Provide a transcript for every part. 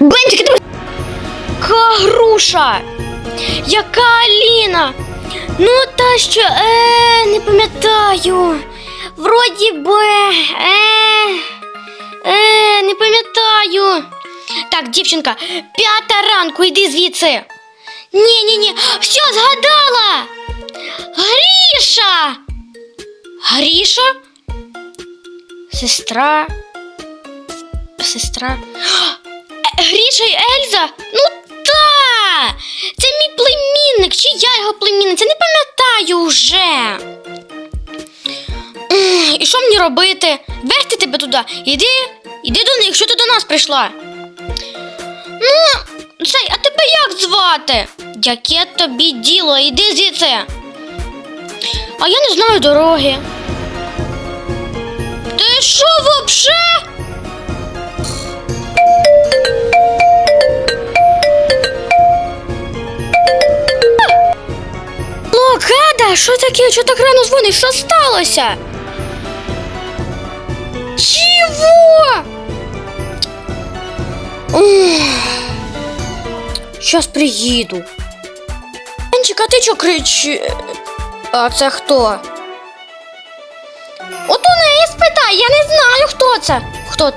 Бенчик, ти Яка груша? Яка Аліна? Ну, та що, е, не пам'ятаю. Вроді би, е, е, не пам'ятаю. Так, дівчинка, п'ята ранку, йди звідси. Ні, ні, ні, все, згадала. Гріша. Гріша? Сестра. Сестра. Е, Гріша і Ельза? Ну та! Це мій племінник, чи я його племінниця, не пам'ятаю вже. І що мені робити? Вести тебе туди. Іди, іди до них, що ти до нас прийшла. Ну, цей, а тебе як звати? Яке тобі діло, іди звідси. А я не знаю дороги. Ти що вообще? Блокада? Що таке? Що так рано дзвониш? Що сталося? Чого? Щас приїду. Анчик, ти чого кричи? А це хто? От у неї спитай, я не знаю, хто це. Хто?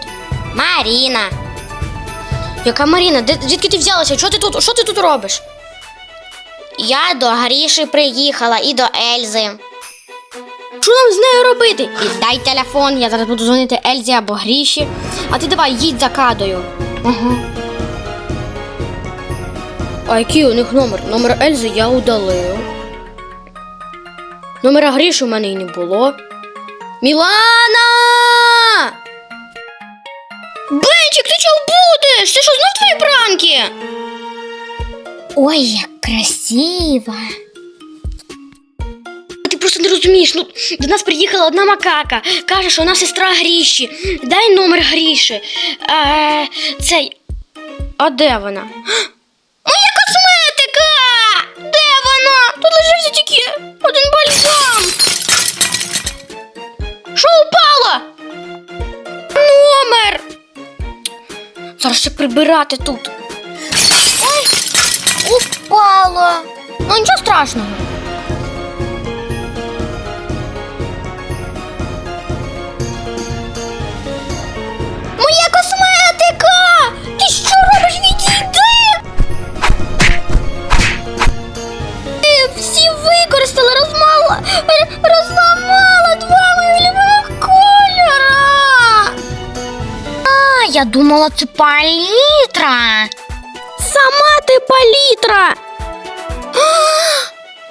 Маріна. Яка Маріна? Звідки ти взялася? Що ти тут? Що ти тут робиш? Я до Гріші приїхала і до Ельзи. Що нам з нею робити? Віддай телефон, я зараз буду дзвонити Ельзі або Гріші. А ти давай їдь за кадою. Ага. А який у них номер? Номер Ельзи я удалив. Номера Гріші у мене і не було. Мілана! Бенчик, ти чого будеш? Це що знов твої пранки? Ой, як красиво. Ти просто не розумієш. Ну, до нас приїхала одна макака. Каже, що вона сестра Гріші. Дай номер Гріші. Е, цей. А де вона? Один бальзам. Що упало? Номер. Зараз ще прибирати тут. Ой, упало. Ну нічого страшного. Я думала, це палітра. Сама ти палітра.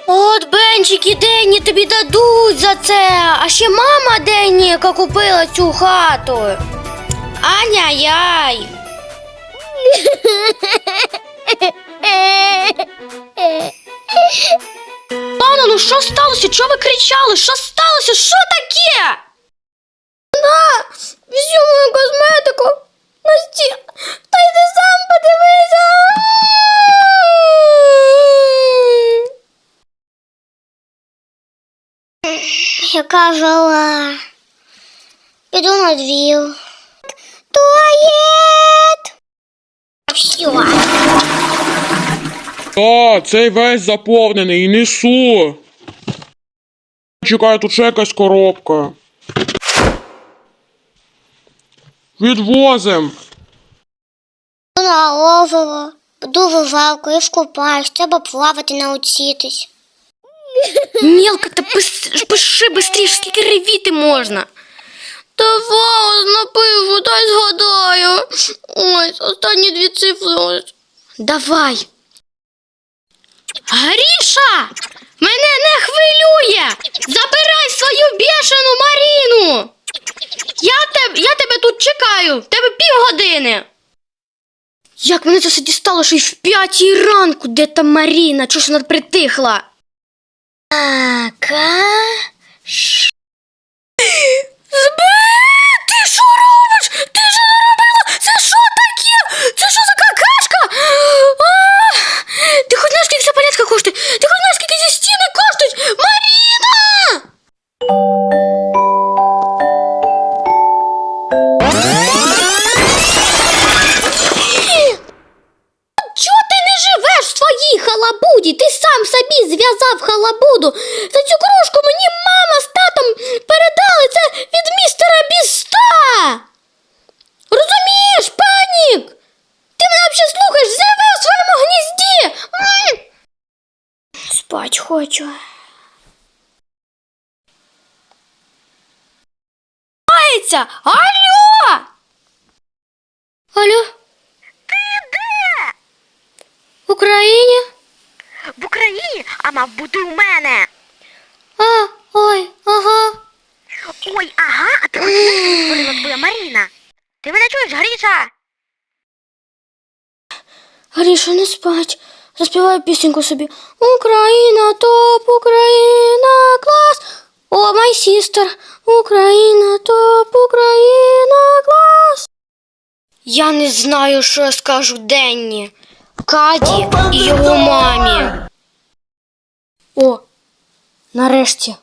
От бенчики Денні тобі дадуть за це. А ще мама Денні, яка купила цю хату. Аня-яй. Пана, ну що сталося? Чого ви кричали? Що сталося? Що таке? На, всю мою косметику. Насті, та йди сам подивися. Яка жила. Піду на двір. Туалет. Все. Та, цей весь заповнений і несу. Чекай, тут ще якась коробка. Відвозим. На озеро. Дуже жарко, я скупаюсь, треба плавати навчитись. Мілка, та пис- пиши бистріше, скільки ревіти можна. Давай, напишу, дай згадаю. Ось, останні дві цифри. Ось. Давай. Гріша! Мене не хвилює! Забирай свою бішену Маріну! Я, теб, я тебе тут чекаю, в тебе півгодини. Як мене це все дістало, що й в п'ятій ранку, де там Маріна, чого ж вона притихла? Ака. халабуді. Ти сам собі зв'язав халабуду. За цю кружку мені мама з татом передали це від містера Біста. Розумієш, панік? Ти мене взагалі слухаєш, зірви у своєму гнізді. Спать хочу. Айця, алло! Алло? Ти де? В Україні? В Україні, а мав бути у мене. А, ой, ага. Ой, ага, а ти хочеш, твоя Маріна? Ти мене чуєш, Гріша? Гріша, не спать. Заспіваю пісеньку собі. Україна топ, Україна клас. О, май сістер. Україна топ, Україна клас. Я не знаю, що я скажу Денні, Каді і його мамі. О, нарешті.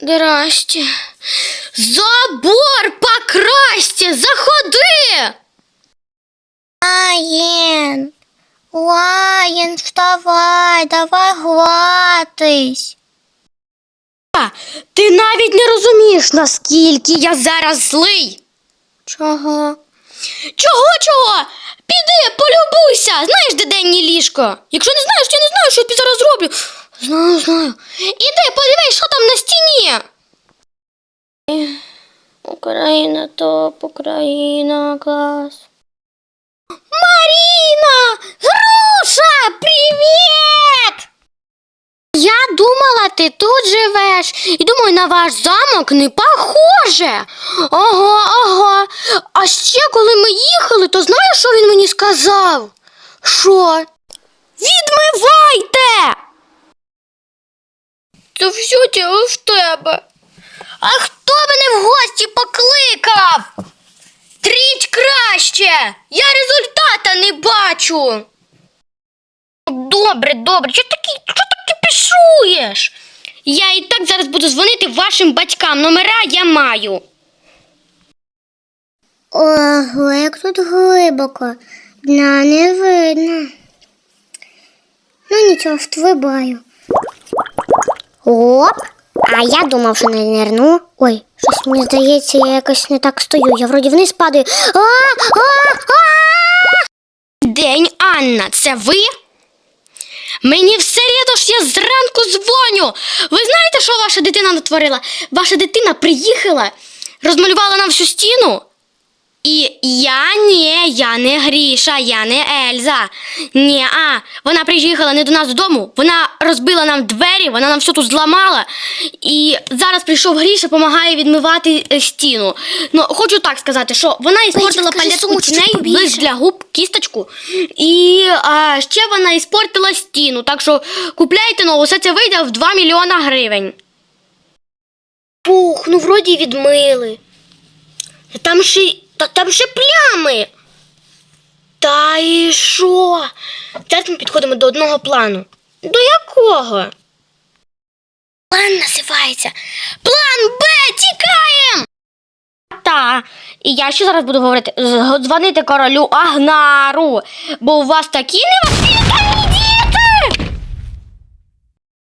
Здрасте. Забор покрасьте, заходи! Лаєн, Лаєн, вставай, давай гратись. Ти навіть не розумієш, наскільки я зараз злий. Чого? Чого, чого? Піди, полюбуйся. Знаєш, де денні ліжко? Якщо не знаєш, то я не знаю, що я тобі зараз зроблю. Знаю, знаю. Іди, подивись, що там на стіні. Україна топ, Україна клас. Маріна! Груша, привіт! Я думала, ти тут живеш, і думаю, на ваш замок не похоже. Ага, ага. А ще коли ми їхали, то знаєш, що він мені сказав? Що? Відмивайте! Це все діло в тебе. А хто мене в гості покликав? Тріть краще! Я результата не бачу. Добре, добре, що такі, що так ти пішуєш? Я і так зараз буду дзвонити вашим батькам. Номера я маю. Ого, як тут глибоко. Дна не видно. Ну нічого, втвибаю. Оп. А я думав, що не нирну. Ой, щось мені здається, я якось не так стою. Я вроді вниз падаю. А! День, Анна, це ви? Мені все рідно ж я зранку дзвоню. Ви знаєте, що ваша дитина натворила? Ваша дитина приїхала, розмалювала нам всю стіну. І я ні, я не Гріша, я не Ельза. Ні, а вона приїхала не до нас додому, вона розбила нам двері, вона нам все тут зламала. І зараз прийшов Гріша, допомагає відмивати е, стіну. Ну, хочу так сказати, що вона іспортила палятку тіней, для губ, кісточку. І а, ще вона іспортила стіну. Так що купляйте нову, все це вийде в 2 мільйона гривень. Пух, ну вроді відмили. Там ще, та, там ще плями. Та і що? Зараз ми підходимо до одного плану. До якого? План називається. План Б! Тікаєм! Та, і я ще зараз буду говорити, дзвонити королю Агнару, бо у вас такі невоспитані